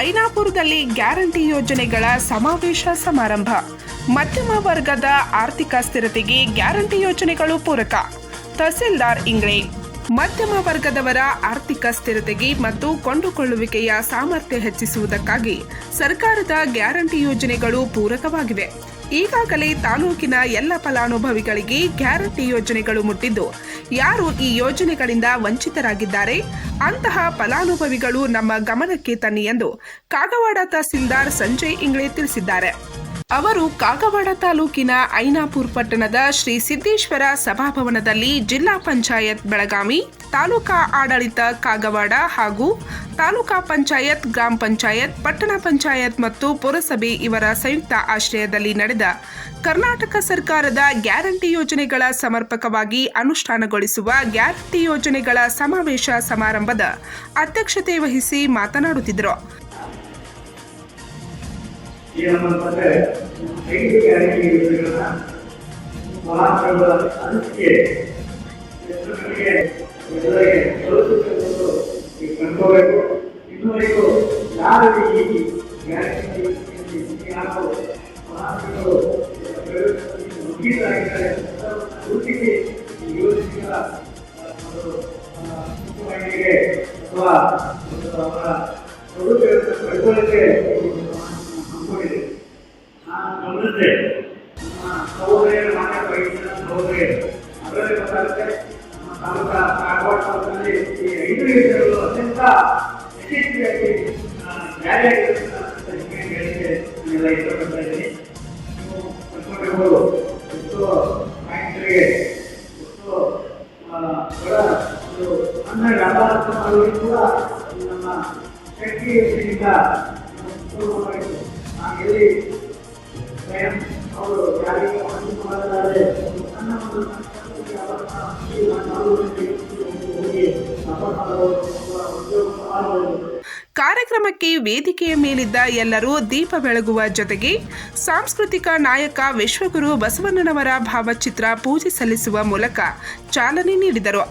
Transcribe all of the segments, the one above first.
ಐನಾಪುರದಲ್ಲಿ guarantee ಯೋಜನೆಗಳ ಸಮಾವೇಶ ಸಮಾರಂಭ. ಮಧ್ಯಮ ವರ್ಗದ ಆರ್ಥಿಕ ಸ್ಥಿರತೆಗೆ ಗ್ಯಾರಂಟಿ ಯೋಜನೆಗಳು ಪೂರಕ. ತಹಸೀಲ್ದಾರ್ ಇಂಗ್ಳೆ. ಮಧ್ಯಮ ವರ್ಗದವರ ಆರ್ಥಿಕ ಸ್ಥಿರತೆಗೆ ಮತ್ತು ಕೊಂಡುಕೊಳ್ಳುವಿಕೆಯ ಸಾಮರ್ಥ್ಯ ಹೆಚ್ಚಿಸುವುದಕ್ಕಾಗಿ ಸರ್ಕಾರದ ಗ್ಯಾರಂಟಿ ಯೋಜನೆಗಳು ಪೂರಕವಾಗಿವೆ. ಈಗಾಗಲೇ ತಾಲೂಕಿನ ಎಲ್ಲ ಫಲಾನುಭವಿಗಳಿಗೆ ಗ್ಯಾರಂಟಿ ಯೋಜನೆಗಳು ಮುಟ್ಟಿದ್ದು, ಯಾರು ಈ ಯೋಜನೆಗಳಿಂದ ವಂಚಿತರಾಗಿದ್ದಾರೆ, ಅಂತಹ ಫಲಾನುಭವಿಗಳು ನಮ್ಮ ಗಮನಕ್ಕೆ ತನ್ನಿ ಎಂದು ಕಾಗವಾಡ ತಹಸೀಲ್ದಾರ್ ಸಂಜಯ್ ಇಂಗ್ಳೆ ತಿಳಿಸಿದ್ದಾರೆ. ಅವರು ಕಾಗವಾಡ ತಾಲೂಕಿನ ಐನಾಪುರ್ ಪಟ್ಟಣದ ಶ್ರೀ ಸಿದ್ದೇಶ್ವರ ಸಭಾಭವನದಲ್ಲಿ ಜಿಲ್ಲಾ ಪಂಚಾಯತ್ ಬೆಳಗಾವಿ, ತಾಲೂಕಾ ಆಡಳಿತ ಕಾಗವಾಡ ಹಾಗೂ ತಾಲೂಕಾ ಪಂಚಾಯತ್, ಗ್ರಾಮ ಪಂಚಾಯತ್, ಪಟ್ಟಣ ಪಂಚಾಯತ್ ಮತ್ತು ಪುರಸಭೆ ಇವರ ಸಂಯುಕ್ತ ಆಶ್ರಯದಲ್ಲಿ ನಡೆದ ಕರ್ನಾಟಕ ಸರ್ಕಾರದ ಗ್ಯಾರಂಟಿ ಯೋಜನೆಗಳ ಸಮರ್ಪಕವಾಗಿ ಅನುಷ್ಠಾನಗೊಳಿಸುವ ಗ್ಯಾರಂಟಿ ಯೋಜನೆಗಳ ಸಮಾವೇಶ ಸಮಾರಂಭದ ಅಧ್ಯಕ್ಷತೆ ವಹಿಸಿ ಮಾತನಾಡುತ್ತಿದ್ದರು. ಏನಂತಂದ್ರೆ ಐದು ಗ್ಯಾರಂಟಿ ಯೋಜನೆಗಳನ್ನ ಫಲಾನುಭವಿಗಳ ಅನಿಸಿಕೆ ಜನರಿಗೆ ಎಲ್ಲರಿಗೆ ತಲುಪಿಸಬೇಕು ಈಗ ಕಂಡುಕೋಬೇಕು ಇನ್ನುವರೆಗೂ ಯಾರು ಈ ಗ್ಯಾರಂಟಿ ಯಾರು ಫಲಾನುಭವಿಗಳು ಮುಗಿದಾಗಿದ್ದಾರೆ ಅಥವಾ ಅವರ ಸೌಲಭ್ಯವನ್ನು ನಮ್ಮ ತಾಲೂಕಾ ಕಾರವಾರ ಈ ಐದು ಯೋಜನೆಗಳು ಅತ್ಯಂತ ಯಶಸ್ವಿಯಾಗಿ ಆ, ಜಾರಿಯಾಗಿರುವಂತ ಹೇಳಿಕೆ ನಾನೆಲ್ಲ ಇಷ್ಟಪಡ್ತಾ ಇದ್ದೀನಿ ಎಷ್ಟೋ ಕೂಡ ನಮ್ಮ ಸ್ವಯಂ ಅವರು ಯಾರಿಗೆ ಸಣ್ಣ ಒಂದು ಕಾರ್ಯಕ್ರಮಕ್ಕೆ ವೇದಿಕೆಯ ಮೇಲಿದ್ದ ಎಲ್ಲರೂ ದೀಪ ಬೆಳಗುವ ಜೊತೆಗೆ ಸಾಂಸ್ಕೃತಿಕ ನಾಯಕ ವಿಶ್ವಗುರು ಬಸವಣ್ಣನವರ ಭಾವಚಿತ್ರ ಪೂಜೆ ಸಲ್ಲಿಸುವ ಮೂಲಕ ಚಾಲನೆ ನೀಡಿದರು.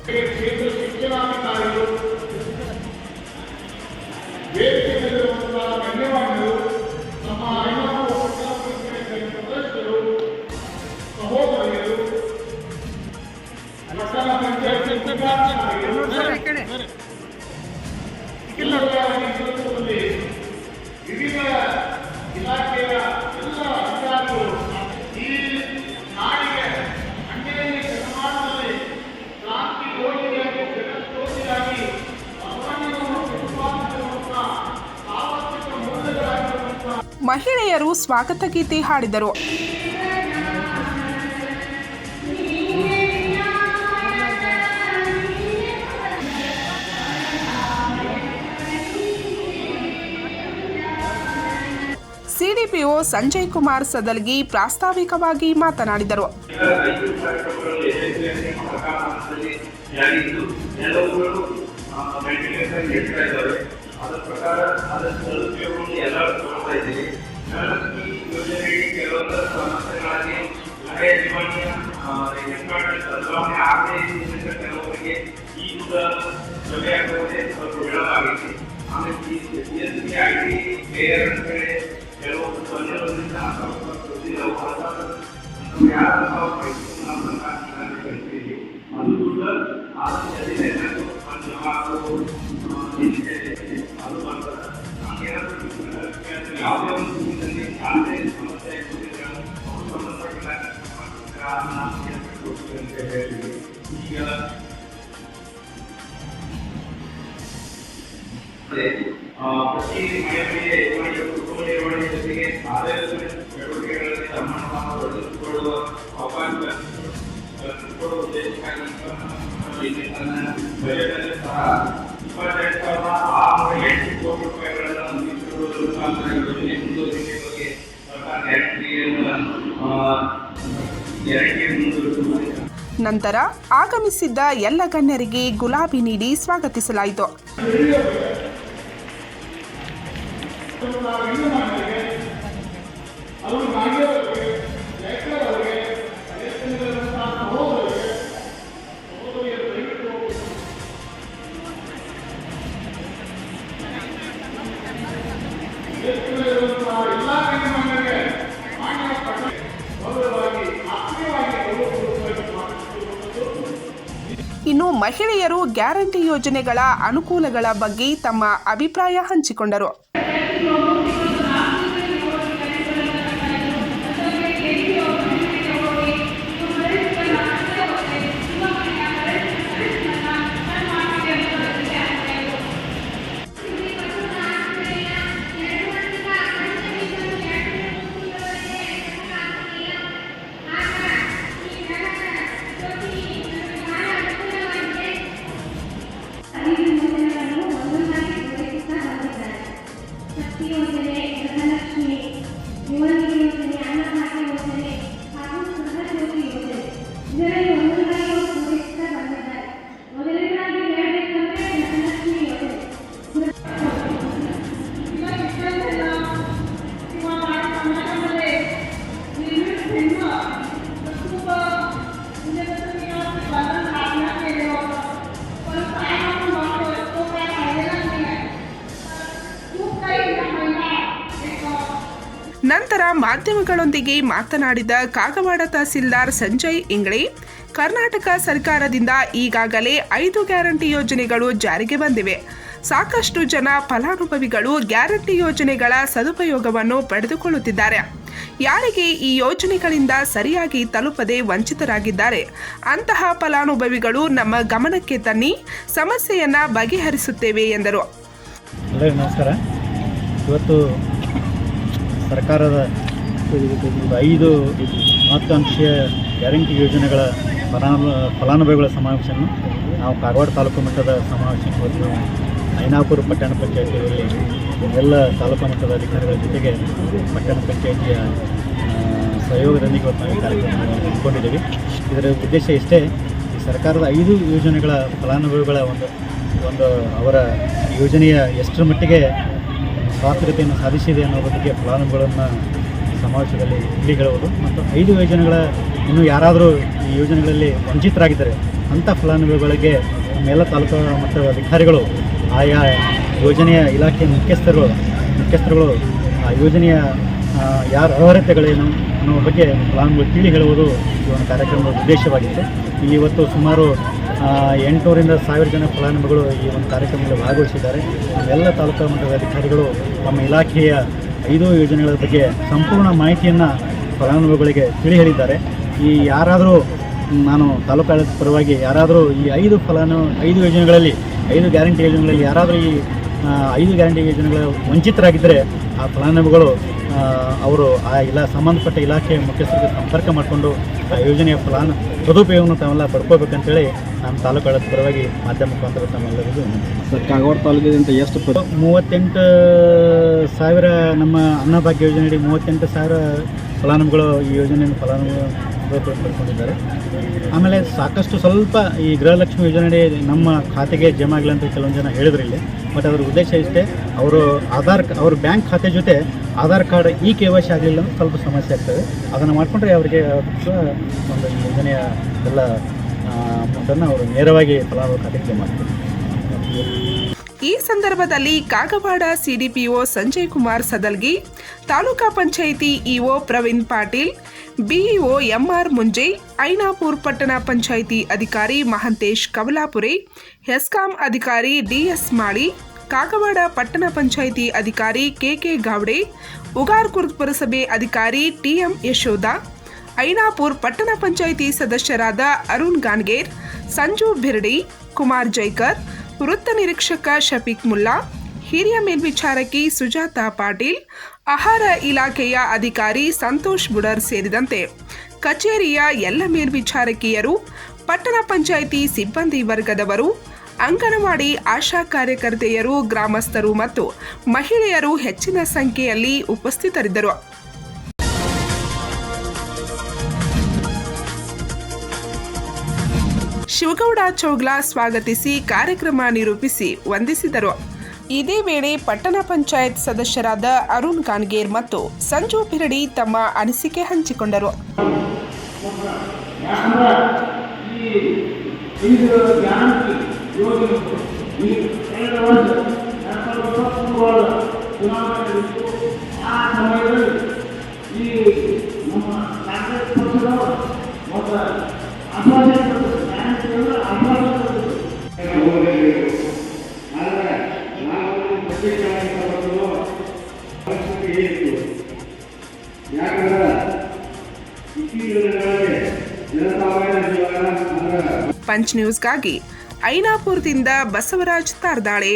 ಮಹಿಳೆಯರು ಸ್ವಾಗತ ಗೀತೆ ಹಾಡಿದರು. ಇದ್ದ ಸಂಜಯ್ ಕುಮಾರ್ ಸದಲ್ಗಿ ಪ್ರಾಸ್ತಾವಿಕವಾಗಿ ಮಾತನಾಡಿದರು. ಆಮೇಲೆ ಈ ಎಸ್ ಬಿ ಐ ಟಿ ಅಂತೇಳಿ ಕೆಲವೊಂದು ನಂತರ ಆಗಮಿಸಿದ್ದ ಎಲ್ಲ ಗಣ್ಯರಿಗೆ ಗುಲಾಬಿ ನೀಡಿ ಸ್ವಾಗತಿಸಲಾಯಿತು. ಇನ್ನು ಮಹಿಳೆಯರು ಗ್ಯಾರಂಟಿ ಯೋಜನೆಗಳ ಅನುಕೂಲಗಳ ಬಗ್ಗೆ ತಮ್ಮ ಅಭಿಪ್ರಾಯ ಹಂಚಿಕೊಂಡರು. ಮಾಧ್ಯಮಗಳೊಂದಿಗೆ ಮಾತನಾಡಿದ ಕಾಗವಾಡ ತಹಸೀಲ್ದಾರ್ ಸಂಜಯ್ ಇಂಗ್ಳೆ, ಕರ್ನಾಟಕ ಸರ್ಕಾರದಿಂದ ಈಗಾಗಲೇ ಐದು ಗ್ಯಾರಂಟಿ ಯೋಜನೆಗಳು ಜಾರಿಗೆ ಬಂದಿವೆ. ಸಾಕಷ್ಟು ಜನ ಫಲಾನುಭವಿಗಳು ಗ್ಯಾರಂಟಿ ಯೋಜನೆಗಳ ಸದುಪಯೋಗವನ್ನು ಪಡೆದುಕೊಳ್ಳುತ್ತಿದ್ದಾರೆ. ಯಾರಿಗೆ ಈ ಯೋಜನೆಗಳಿಂದ ಸರಿಯಾಗಿ ತಲುಪದೆ ವಂಚಿತರಾಗಿದ್ದಾರೆ? ಅಂತಹ ಫಲಾನುಭವಿಗಳು ನಮ್ಮ ಗಮನಕ್ಕೆ ತನ್ನಿ, ಸಮಸ್ಯೆಯನ್ನ ಬಗೆಹರಿಸುತ್ತೇವೆ ಎಂದರು. ನಮಸ್ಕಾರ. ಇವತ್ತು ಸರ್ಕಾರದ ಐದು ಮಹತ್ವಾಂಕ್ಷೆಯ ಗ್ಯಾರಂಟಿ ಯೋಜನೆಗಳ ಫಲಾನು ಫಲಾನುಭವಿಗಳ ಸಮಾವೇಶವನ್ನು ನಾವು ಕಾಗವಾಡ ತಾಲೂಕು ಮಟ್ಟದ ಸಮಾವೇಶ ಇವತ್ತು ನಾವು ಐನಾಪುರ ಪಟ್ಟಣ ಪಂಚಾಯತಿಯಲ್ಲಿ ಎಲ್ಲ ತಾಲೂಕು ಮಟ್ಟದ ಅಧಿಕಾರಿಗಳ ಜೊತೆಗೆ ಪಟ್ಟಣ ಪಂಚಾಯತಿಯ ಸಹಯೋಗದೊಂದಿಗೆ ಇವತ್ತು ನಾವು ಈ ಕಾರ್ಯಕ್ರಮವನ್ನು ಹಮ್ಮಿಕೊಂಡಿದ್ದೀವಿ. ಇದರ ಉದ್ದೇಶ ಇಷ್ಟೇ, ಈ ಸರ್ಕಾರದ ಐದು ಯೋಜನೆಗಳ ಫಲಾನುಭವಿಗಳ ಒಂದು ಒಂದು ಅವರ ಯೋಜನೆಯ ಎಷ್ಟರ ಮಟ್ಟಿಗೆ ಸ್ವಾತಂತ್ರ್ಯತೆಯನ್ನು ಸಾಧಿಸಿದೆ ಅನ್ನೋ ಬಗ್ಗೆ ಫಲಾನುಭವಿಗಳನ್ನು ಸಮಾವೇಶದಲ್ಲಿ ಇಲ್ಲಿ ಹೇಳುವುದು ಮತ್ತು ಐದು ಯೋಜನೆಗಳ ಇನ್ನು ಯಾರಾದರೂ ಈ ಯೋಜನೆಗಳಲ್ಲಿ ವಂಚಿತರಾಗಿದ್ದಾರೆ ಅಂಥ ಫಲಾನುಭವಿಗಳಿಗೆ ಮೇಲ ತಾಲೂಕು ಮಟ್ಟದ ಅಧಿಕಾರಿಗಳು ಆಯಾ ಯೋಜನೆಯ ಇಲಾಖೆಯ ಮುಖ್ಯಸ್ಥರು, ಮುಖ್ಯಸ್ಥರುಗಳು ಆ ಯೋಜನೆಯ ಯಾರ ಅರ್ಹತೆಗಳೇನು ಅನ್ನೋ ಬಗ್ಗೆ ಫಲಾನುಭವಿ ತಿಳಿ ಹೇಳುವುದು ಈ ಒಂದು ಕಾರ್ಯಕ್ರಮದ ಉದ್ದೇಶವಾಗಿದೆ. ಇಲ್ಲಿ ಇವತ್ತು ಸುಮಾರು ಎಂಟುನೂರಿಂದ ಸಾವಿರ ಜನ ಫಲಾನುಭವಿಗಳು ಈ ಒಂದು ಕಾರ್ಯಕ್ರಮದಲ್ಲಿ ಭಾಗವಹಿಸಿದ್ದಾರೆ. ಎಲ್ಲ ತಾಲೂಕು ಮಟ್ಟದ ಅಧಿಕಾರಿಗಳು ತಮ್ಮ ಇಲಾಖೆಯ ಐದು ಯೋಜನೆಗಳ ಬಗ್ಗೆ ಸಂಪೂರ್ಣ ಮಾಹಿತಿಯನ್ನು ಫಲಾನುಭವಿಗಳಿಗೆ ತಿಳಿ ಹೇಳಿದ್ದಾರೆ ಈ ಯಾರಾದರೂ, ನಾನು ತಾಲೂಕು ಪರವಾಗಿ ಯಾರಾದರೂ ಈ ಐದು ಫಲಾನು, ಐದು ಯೋಜನೆಗಳಲ್ಲಿ, ಐದು ಗ್ಯಾರಂಟಿ ಯೋಜನೆಗಳಲ್ಲಿ ಯಾರಾದರೂ ಈ ಐದು ಗ್ಯಾರಂಟಿ ಯೋಜನೆಗಳು ವಂಚಿತರಾಗಿದ್ದರೆ ಆ ಫಲಾನುಭವಿಗಳು ಅವರು ಆ ಇಲಾ ಸಂಬಂಧಪಟ್ಟ ಇಲಾಖೆ ಮುಖ್ಯಸ್ಥರಿಗೆ ಸಂಪರ್ಕ ಮಾಡಿಕೊಂಡು ಆ ಯೋಜನೆಯ ಫಲಾನು ಸದುಪಯೋಗವನ್ನು ತಾವೆಲ್ಲ ಪಡ್ಕೋಬೇಕಂತೇಳಿ ನಮ್ಮ ತಾಲೂಕು ಆಡಳಿತ ಪರವಾಗಿ ಮಾಧ್ಯಮ ಮುಖಾಂತರ ತಮ್ಮೆಲ್ಲರಿಗೂ ಸರ್ ಕಾಗವಾಡ ತಾಲೂಕಿನಿಂದ ಎಷ್ಟು ಮೂವತ್ತೆಂಟು ಸಾವಿರ ನಮ್ಮ ಅನ್ನಭಾಗ್ಯ ಯೋಜನೆಯಡಿ ಮೂವತ್ತೆಂಟು ಸಾವಿರ ಫಲಾನುಭವಿಗಳು ಈ ಯೋಜನೆಯನ್ನು ಫಲಾನುಭವಿ ಆಮೇಲೆ ಸಾಕಷ್ಟು ಸ್ವಲ್ಪ ಈ ಗೃಹಲಕ್ಷ್ಮಿ ಯೋಜನೆ ನಮ್ಮ ಖಾತೆಗೆ ಜಮ ಆಗಲಿ ಅಂತ ಕೆಲವೊಂದು ಜನ ಹೇಳಿದ್ರು ಇಲ್ಲಿ. ಬಟ್ ಅದರ ಉದ್ದೇಶ ಇಷ್ಟೇ, ಅವರು ಆಧಾರ್ ಅವ್ರ ಬ್ಯಾಂಕ್ ಖಾತೆ ಜೊತೆ Aadhaar card E K Y C ಆಗಲಿಲ್ಲ ಅಂದ್ರೆ ಸ್ವಲ್ಪ ಸಮಸ್ಯೆ ಆಗ್ತದೆ. ಅದನ್ನು ಮಾಡಿಕೊಂಡ್ರೆ ಅವರಿಗೆ ಒಂದು ಯೋಜನೆಯ ಎಲ್ಲ ಅಮೌಂಟನ್ನು ಅವರು ನೇರವಾಗಿ ಫಲಾನುಭವಿ ಖಾತೆಗೆ ಜಮಾ ಈ ಸಂದರ್ಭದಲ್ಲಿ Kagwad CDPO Sanjay Kumar Sadalgi, taluka panchayat EO Praveen Patil BEO MR Munje Ainapur ಪಟ್ಟಣ ಪಂಚಾಯಿತಿ ಅಧಿಕಾರಿ ಮಹಂತೇಶ್ ಕವಲಾಪುರೆ, ಹೆಸ್ಕಾಂ ಅಧಿಕಾರಿ ಡಿಎಸ್ ಮಾಳಿ, ಕಾಗವಾಡ ಪಟ್ಟಣ ಪಂಚಾಯಿತಿ ಅಧಿಕಾರಿ ಕೆಕೆ ಗಾವ್ಡೆ ಉಗಾರ್ಕುರ್ದ್ ಪುರಸಭೆ ಅಧಿಕಾರಿ ಟಿಎಂ ಯಶೋಧ, ಐನಾಪುರ್ ಪಟ್ಟಣ ಪಂಚಾಯಿತಿ ಸದಸ್ಯರಾದ ಅರುಣ್ ಗಾನ್ಗೇರ್ ಸಂಜು ಬಿರ್ಡಿ, ಕುಮಾರ್ ಜೈಕರ್, ವೃತ್ತ ನಿರೀಕ್ಷಕ ಶಫೀಕ್ ಮುಲ್ಲಾ, ಹಿರಿಯ ಮೇಲ್ವಿಚಾರಕಿ ಸುಜಾತಾ ಪಾಟೀಲ್ ಆಹಾರ ಇಲಾಖೆಯ ಅಧಿಕಾರಿ ಸಂತೋಷ್ ಬುಡರ್ ಸೇರಿದಂತೆ ಕಚೇರಿಯ ಎಲ್ಲ ಮೇಲ್ವಿಚಾರಕಿಯರು, ಪಟ್ಟಣ ಪಂಚಾಯಿತಿ ಸಿಬ್ಬಂದಿ ವರ್ಗದವರು, ಅಂಗನವಾಡಿ ಆಶಾ ಕಾರ್ಯಕರ್ತೆಯರು, ಗ್ರಾಮಸ್ಥರು ಮತ್ತು ಮಹಿಳೆಯರು ಹೆಚ್ಚಿನ ಸಂಖ್ಯೆಯಲ್ಲಿ ಉಪಸ್ಥಿತರಿದ್ದರು. ಶಿವಗೌಡ ಚೌಗ್ಲಾ ಸ್ವಾಗತಿಸಿ ಕಾರ್ಯಕ್ರಮ ನಿರೂಪಿಸಿ ವಂದಿಸಿದರು. ಇದೇ ವೇಳೆ ಪಟ್ಟಣ ಪಂಚಾಯತ್ ಸದಸ್ಯರಾದ ಅರುಣ್ ಕಾನ್ಗೇರ್ ಮತ್ತು ಸಂಜು ಬಿರಡಿ ತಮ್ಮ ಅನಿಸಿಕೆ ಹಂಚಿಕೊಂಡರು. ಈ ನಮ್ಮ ಕಾಂಗ್ರೆಸ್ ಪಕ್ಷದವರು ಪಂಚ್ ನ್ಯೂಸ್ಗಾಗಿ ಐನಾಪುರದಿಂದ ಬಸವರಾಜ್ ತಾರ್ದಾಳೆ.